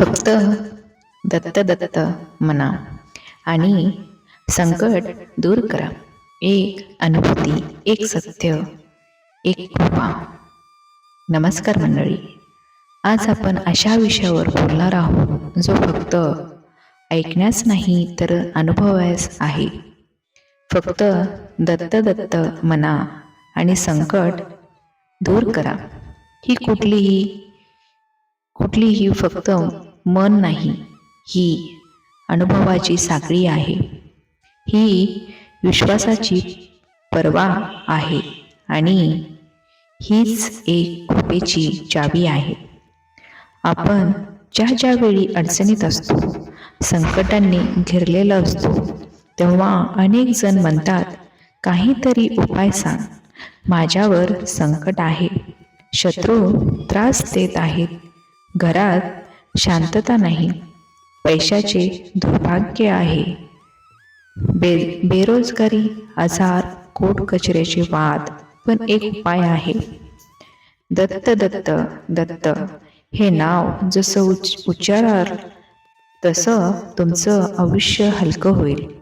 फक्त दत्त दत्त म्हणा आणि संकट दूर करा. एक अनुभूती एक सत्य एक कृपा. नमस्कार मंडळी. आज आपण अशा विषयावर बोलणार आहोत जो फक्त ऐकण्यास नाही तर अनुभवायस आहे. फक्त दत्त दत्त म्हणा आणि संकट दूर करा. ही कुठलीही कुठलीही फक्त मन नाही. ही अनुभवाची साखळी आहे. ही विश्वासाची परवा आहे आणि हीच एक कृपेची चावी आहे. आपण ज्या ज्या वेळी अडचणीत असतो संकटांनी घेरलेला असतो तेव्हा अनेक जण म्हणतात काहीतरी उपाय सांग. माझ्यावर संकट आहे. शत्रू त्रास देत आहेत. घरात शांतता नाही. पैशाचे दुर्भाग्य आहे. बे बेरोजगारी आजार कोट कचऱ्याचे वाद पण एक उपाय आहे. दत्त दत्त दत्त हे नाव जसं उच उच्चाराल तसं तुमचं आयुष्य हलकं होईल.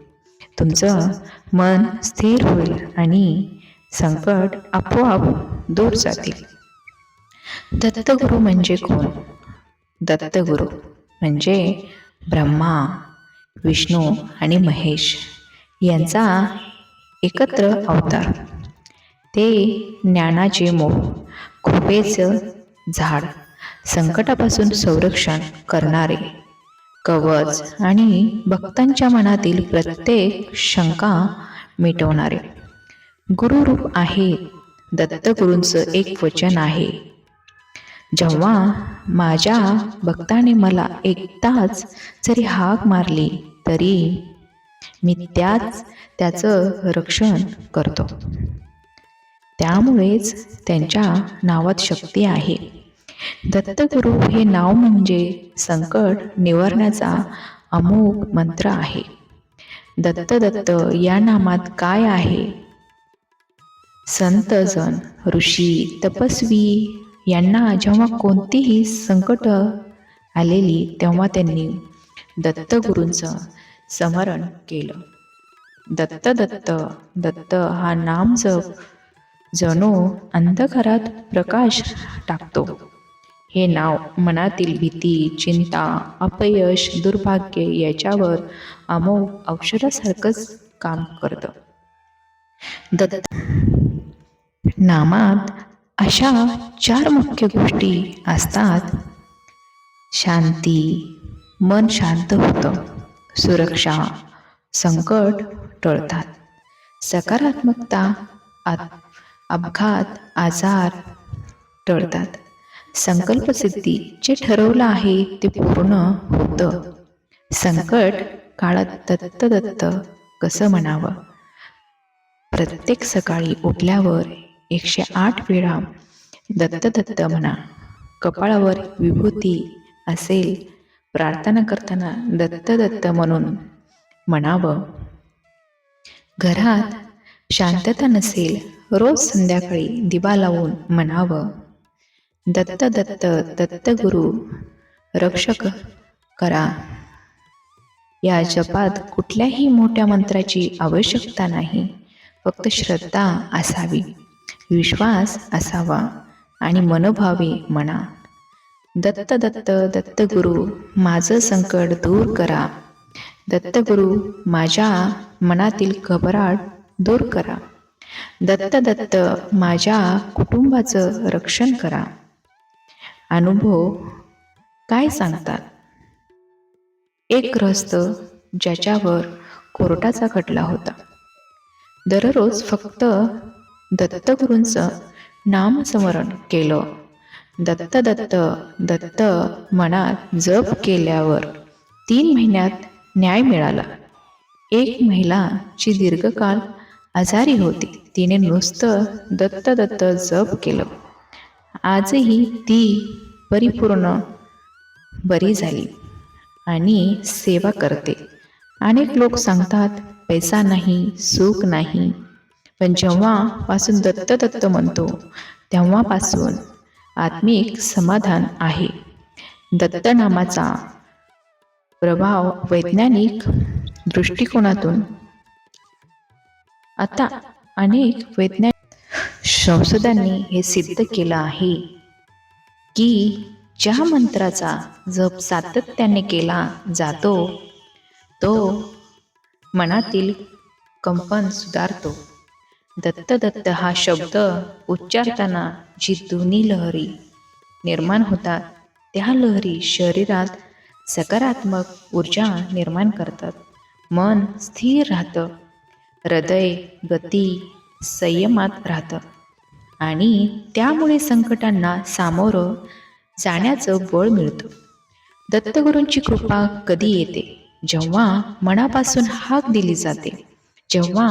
तुमचं मन स्थिर होईल आणि संकट आपोआप दूर जातील. दत्तगुरु म्हणजे कोण? दत्तगुरु म्हणजे ब्रह्मा विष्णू आणि महेश यांचा एकत्र अवतार. ते ज्ञानाचे मोह कृपेचं झाड संकटापासून संरक्षण करणारे कवच आणि भक्तांच्या मनातील प्रत्येक शंका मिटवणारे. गुरुरूप आहे दत्तगुरूंचं एक वचन आहे. जेव्हा माझ्या भक्ताने मला एकदाच जरी हाक मारली तरी मी त्याच त्याचं रक्षण करतो. त्यामुळेच त्यांच्या नावात शक्ती आहे. दत्तगुरु हे नाव म्हणजे संकट निवारण्याचा अमोघ मंत्र आहे. दत्त दत्त या नामात काय आहे? संत जन ऋषी तपस्वी यांना जेव्हा कोणतीही संकट आलेली तेव्हा त्यांनी दत्तगुरूंचं स्मरण केलं. दत्त दत्त दत्त हा नाम जप जणू अंधकारात प्रकाश टाकतो. हे नाव मनातील भीती चिंता अपयश दुर्भाग्य याच्यावर अमोघ औषधासारखंच काम करतं. दत्त नामात अशा चार मुख्य गोष्टी असतात. शांती मन शांत होतं. सुरक्षा संकट टळतात. सकारात्मकता अपघात आजार टळतात. संकल्पसिद्धी जे ठरवलं आहे ते पूर्ण होतं. संकट काळात दत्त दत्त कसं म्हणावं? प्रत्येक सकाळी उठल्यावर एकशे आठ वेळा दत्त दत्त म्हणा कपाळावर विभूती असेल प्रार्थना करताना दत्त दत्त म्हणून म्हणावं. घरात शांतता नसेल रोज संध्याकाळी दिवा लावून म्हणावं. दत्त दत्त दत्तगुरु रक्षक करा. या जपात कुठल्याही मोठ्या मंत्राची आवश्यकता नाही फक्त श्रद्धा असावी. विश्वास असावा आणि मनोभावे म्हणा. दत्त दत्त दत्तगुरु माझं संकट दूर करा. दत्तगुरु माझ्या मनातील घबराट दूर करा. दत्त दत्त माझ्या कुटुंबाचं रक्षण करा. अनुभव काय सांगतात? एक ग्रस्त ज्याच्यावर कोर्टाचा खटला होता. दररोज फक्त दत्तगुरूंचं नामस्मरण केलं. दत्त दत्त दत्त मनात जप केल्यावर तीन महिन्यात न्याय मिळाला. एक महिला जी दीर्घकाळ आजारी होती. तिने नुसतं दत्त दत्त जप केलं. आजही ती परिपूर्ण बरी झाली आणि सेवा करते. अनेक लोक सांगतात पैसा नाही सुख नाही पण जेव्हापासून दत्त दत्त म्हणतो तेव्हापासून आत्मिक समाधान आहे. दत्त नामाचा प्रभाव वैज्ञानिक दृष्टिकोनातून आता अनेक वैज्ञानिक संशोधकांनी हे सिद्ध केलं आहे की ज्या मंत्राचा जप सातत्याने केला जातो तो मनातील कंपन सुधारतो. दत्त दत्त हा शब्द उच्चारताना जी दोन्ही लहरी निर्माण होतात त्या लहरी शरीरात सकारात्मक ऊर्जा निर्माण करतात. मन स्थिर राहतं. हृदय गती संयमात राहतं. आणि त्यामुळे संकटांना सामोरं जाण्याचं बळ मिळतं. दत्तगुरूंची कृपा कधी येते? जेव्हा मनापासून हाक दिली जाते. जेव्हा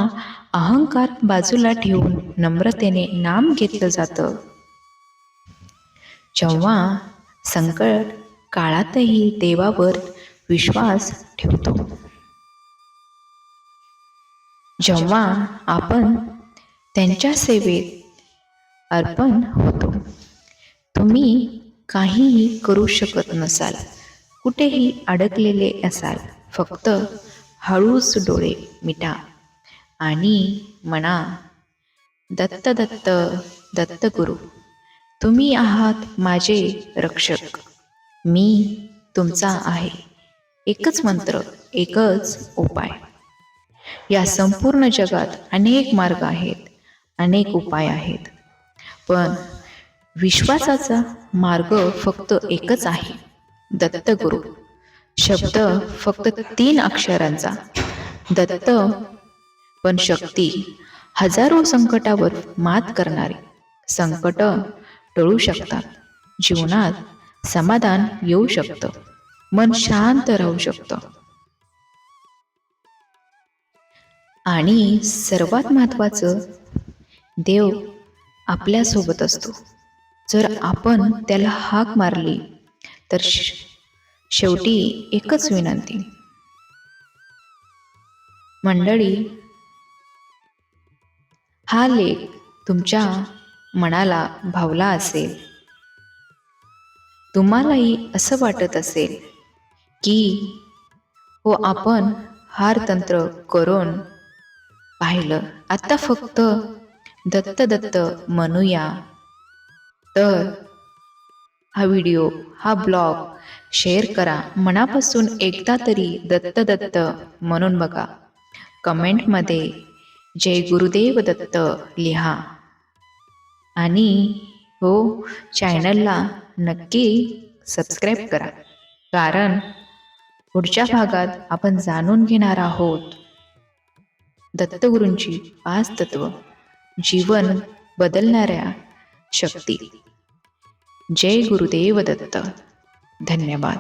अहंकार बाजूला ठेवून नम्रतेने नाम घेतलं जातं. जेव्हा संकट काळातही देवावर विश्वास ठेवतो. जेव्हा आपण त्यांच्या सेवेत अर्पण होतो तुम्ही काहीही करू शकत नसाल कुठेही अडकलेले असाल फक्त हळूच डोळे मिटा. आणि म्हणा दत्त दत्त दत्त गुरु तुम्ही आहात माझे रक्षक. मी तुमचा आहे. एकच मंत्र एकच उपाय. या संपूर्ण जगात अनेक मार्ग आहेत अनेक उपाय आहेत. पण विश्वासाचा मार्ग फक्त एकच आहे दत्तगुरु शब्द फक्त तीन अक्षरांचा. दत्त पण शक्ती हजारो संकटावर मात करणारी संकट टळू शकतात. जीवनात समाधान येऊ शकतं. मन शांत राहू शकतं. आणि सर्वात महत्त्वाचं देव आपल्यासोबत असतो. जर आपण त्याला हाक मारली तर शेवटी एकच विनंती. मंडळी हा लेख तुमच्या मनाला भावला असेल. तुम्हालाही असं वाटत असेल की हो आपण हार तंत्र करून पाहिलं. आता फक्त दत्त दत्त म्हणूया. तर हा व्हिडिओ हा ब्लॉग शेअर करा. मनापासून एकदा तरी दत्त दत्त म्हणून बघा. कमेंटमध्ये जय गुरुदेव दत्त लिहा. आणि हो चॅनलला नक्की सबस्क्राईब करा. कारण पुढच्या भागात आपण जाणून घेणार आहोत दत्तगुरूंची पाच तत्व. जीवन बदलणाऱ्या शक्ती. जय गुरुदेव दत्त. धन्यवाद.